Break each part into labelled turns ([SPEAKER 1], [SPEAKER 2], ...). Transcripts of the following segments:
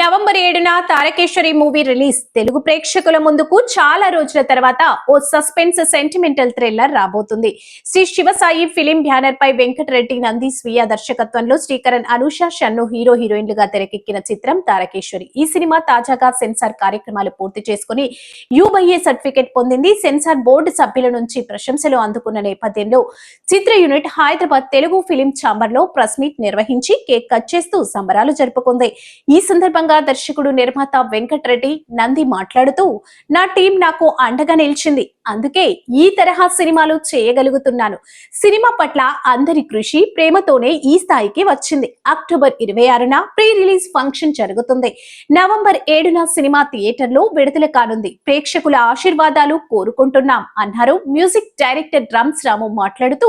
[SPEAKER 1] November ఏడున Tarakeshwari movie release. Telugu ప్రేక్షకుల ముందుకు చాలా రోజుల తర్వాత ఓ సస్పెన్స్ సెంటిమెంటల్ థ్రిల్లర్ రాబోతుంది. శ్రీ శివసాయి ఫిలిం బ్యానర్ పై వెంకటరెడ్డి నంది స్వీయ దర్శకత్వంలో శ్రీకరణ్ అనుష షన్ను హీరో హీరోయిన్లుగా తెరకెక్కిన చిత్రం తారకేశ్వరి. ఈ సినిమా తాజాగా సెన్సార్ కార్యక్రమాలు పూర్తి చేసుకుని యూబైఏ సర్టిఫికెట్ పొందింది. సెన్సార్ బోర్డు సభ్యుల నుంచి ప్రశంసలు అందుకున్న నేపథ్యంలో చిత్ర యూనిట్ హైదరాబాద్ తెలుగు ఫిలిం ఛాంబర్లో ప్రెస్ మీట్ నిర్వహించి కేక్ కట్ చేస్తూ సంబరాలు జరుపుకుంది. ఈ సందర్భంగా దర్శకుడు నిర్మాత వెంకట్రెడ్డి నంది మాట్లాడుతూ నా టీం నాకు అండగా నిలిచింది. అందుకే ఈ తరహా సినిమాలు చేయగలుగుతున్నాను. సినిమా పట్ల అందరి కృషి ప్రేమతోనే ఈ స్థాయికి వచ్చింది. అక్టోబర్ ఇరవై ఆరున ప్రీ రిలీజ్ ఫంక్షన్ జరుగుతుంది. నవంబర్ ఏడున సినిమా థియేటర్లో విడుదల కానుంది. ప్రేక్షకుల ఆశీర్వాదాలు కోరుకుంటున్నాం అన్నారు. మ్యూజిక్ డైరెక్టర్ డ్రమ్స్ రాము మాట్లాడుతూ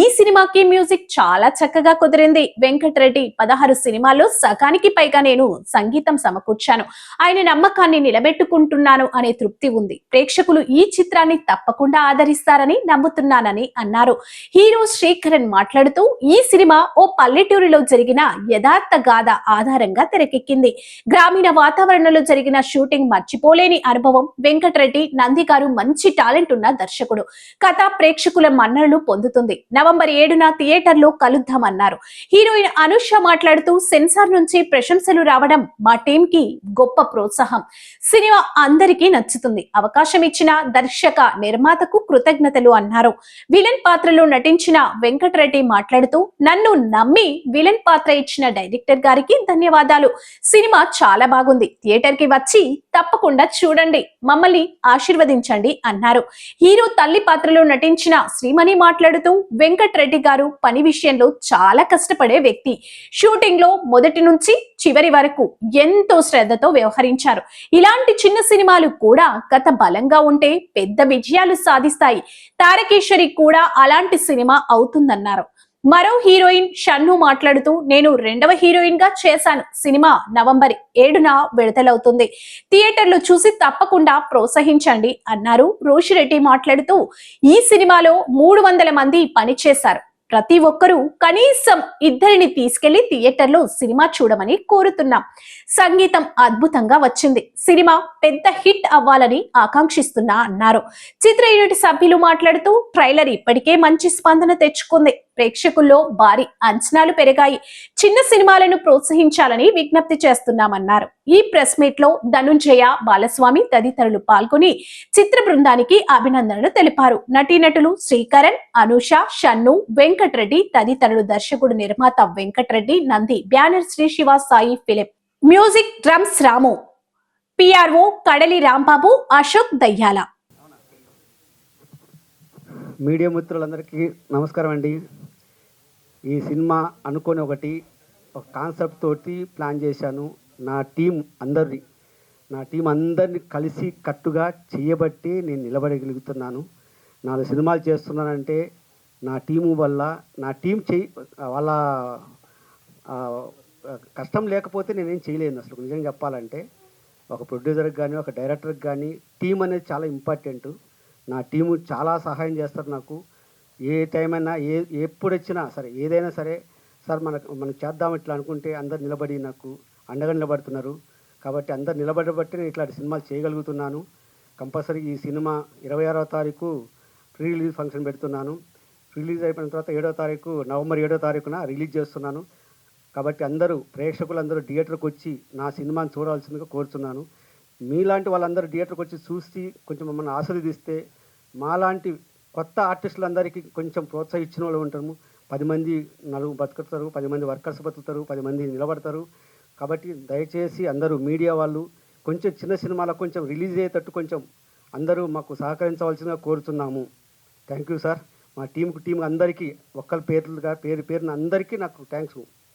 [SPEAKER 1] ఈ సినిమాకి మ్యూజిక్ చాలా చక్కగా కుదిరింది. వెంకట్రెడ్డి పదహారు సినిమాల్లో సగానికి పైగా నేను సంగీతం సమకూర్చాను. ఆయన నమ్మకాన్ని నిలబెట్టుకుంటున్నాను అనే తృప్తి ఉంది. ప్రేక్షకులు ఈ చిత్రాన్ని తప్పకుండా ఆదరిస్తారని నమ్ముతున్నానని అన్నారు. హీరో శ్రీకరణ్ మాట్లాడుతూ ఈ సినిమా ఓ పల్లెటూరులో జరిగిన యథార్థ గాథ ఆధారంగా తెరకెక్కింది. గ్రామీణ వాతావరణంలో జరిగిన షూటింగ్ మర్చిపోలేని అనుభవం వెంకటరెడ్డి నంది గారు మంచి టాలెంట్ ఉన్న దర్శకుడు. కథ ప్రేక్షకుల మన్ననలు పొందుతుంది. నవంబర్ ఏడున థియేటర్లో కలుద్దామన్నారు. హీరోయిన్ అనుష మాట్లాడుతూ సెన్సార్ నుంచి ప్రశంసలు రావడం మా టీం కి గొప్ప ప్రోత్సాహం. సినిమా అందరికీ నచ్చుతుంది. అవకాశం ఇచ్చిన దర్శక నిర్మాతకు కృతజ్ఞతలు అన్నారు. విలన్ పాత్రలో నటించిన వెంకటరెడ్డి మాట్లాడుతూ నన్ను నమ్మి విలన్ పాత్ర ఇచ్చిన డైరెక్టర్ గారికి ధన్యవాదాలు. సినిమా చాలా బాగుంది. థియేటర్కి వచ్చి తప్పకుండా చూడండి. మమ్మల్ని ఆశీర్వదించండి అన్నారు. హీరో తల్లి పాత్రలో నటించిన శ్రీమణి మాట్లాడుతూ వెంకట్రెడ్డి గారు పని విషయంలో చాలా కష్టపడే వ్యక్తి. షూటింగ్లో మొదటి నుంచి చివరి వరకు ఎంతో శ్రద్ధతో వ్యవహరించారు. ఇలాంటి చిన్న సినిమాలు కూడా కథ బలంగా ఉంటే పెద్ద విజయాలు సాధిస్తాయి. తారకేశ్వరి కూడా అలాంటి సినిమా అవుతుందన్నారు. మరో హీరోయిన్ షన్ను మాట్లాడుతూ నేను రెండవ హీరోయిన్గా చేశాను. సినిమా నవంబర్ ఏడున విడుదలవుతుంది. థియేటర్లు చూసి తప్పకుండా ప్రోత్సహించండి అన్నారు. రోషిరెడ్డి మాట్లాడుతూ ఈ సినిమాలో మూడు వందల మంది పనిచేశారు. ప్రతి ఒక్కరూ కనీసం ఇద్దరిని తీసుకెళ్ళి థియేటర్లో సినిమా చూడమని కోరుతున్నాం. సంగీతం అద్భుతంగా వచ్చింది. సినిమా పెద్ద హిట్ అవ్వాలని ఆకాంక్షిస్తున్నా అన్నారు. చిత్ర యూనిట్ సభ్యులు మాట్లాడుతూ ట్రైలర్ ఇప్పటికే మంచి స్పందన తెచ్చుకుంది. ప్రేక్షకుల్లో భారీ అంచనాలు పెరిగాయి. చిన్న సినిమాలను ప్రోత్సహించాలని విజ్ఞప్తి చేస్తున్నామన్నారు. ఈ ప్రెస్ మీట్లో ధనుంజయ బాలస్వామి తదితరులు పాల్గొని చిత్ర బృందానికి అభినందనలు తెలిపారు. నటీనటులు శ్రీకరణ్ అనుష షన్ను వెంకట్రెడ్డి తదితరులు దర్శకుడు నిర్మాత Venkatreddy Nandi banner Shri Shiva Sai Philip. Music drums Ramu. PRO Kadali Rambabu Ashok దయ్యాల.
[SPEAKER 2] మీడియా మిత్రులందరికీ నమస్కారం అండి. ఈ సినిమా అనుకొని ఒకటి ఒక కాన్సెప్ట్ తోటి ప్లాన్ చేశాను. నా టీం అందరి నా టీం అందరిని కలిసి కట్టుగా చేయబట్టి నేను నిలబడగలుగుతున్నాను. నాలుగు సినిమాలు చేస్తున్నానంటే నా టీము వల్ల నా టీం చేయి వాళ్ళ కష్టం లేకపోతే నేనేం చేయలేను అసలు. నిజంగా చెప్పాలంటే ఒక ప్రొడ్యూసర్కి కానీ ఒక డైరెక్టర్కి కానీ టీం అనేది చాలా ఇంపార్టెంట్. నా టీము చాలా సహాయం చేస్తారు నాకు. ఏ టైం అయినా ఏ ఎప్పుడు వచ్చినా సరే ఏదైనా సరే సార్ మనకు మనం చేద్దాం ఇట్లా అనుకుంటే అందరు నిలబడి నాకు అండగా నిలబడుతున్నారు. కాబట్టి అందరు నిలబడబట్టి నేను ఇట్లాంటి సినిమాలు చేయగలుగుతున్నాను. కంపల్సరీ ఈ సినిమా ఇరవై ఆరవ తారీఖు ప్రీ రిలీజ్ ఫంక్షన్ పెడుతున్నాను. రిలీజ్ అయిపోయిన తర్వాత ఏడో తారీఖు నవంబర్ ఏడో తారీఖున రిలీజ్ చేస్తున్నాను. కాబట్టి అందరూ ప్రేక్షకులందరూ థియేటర్కి వచ్చి నా సినిమాని చూడాల్సిందిగా కోరుతున్నాను మీలాంటి వాళ్ళందరూ థియేటర్కి వచ్చి చూసి కొంచెం మమ్మల్ని ఆస్వాదిస్తే మాలాంటి కొత్త ఆర్టిస్టులందరికీ కొంచెం ప్రోత్సహించిన వాళ్ళు ఉంటాము. పది మంది నలుగురు బతుకుతారు పది మంది వర్కర్స్ బతుకుతారు పది మంది నిలబడతారు. కాబట్టి దయచేసి అందరూ మీడియా వాళ్ళు కొంచెం చిన్న సినిమాలకు కొంచెం రిలీజ్ అయ్యేటట్టు కొంచెం అందరూ మాకు సహకరించవలసిందిగా కోరుతున్నాము థ్యాంక్ యూ సార్. మా టీంకు టీం అందరికీ ఒక్కరి పేర్లుగా పేరు పేరున అందరికీ నాకు థ్యాంక్స్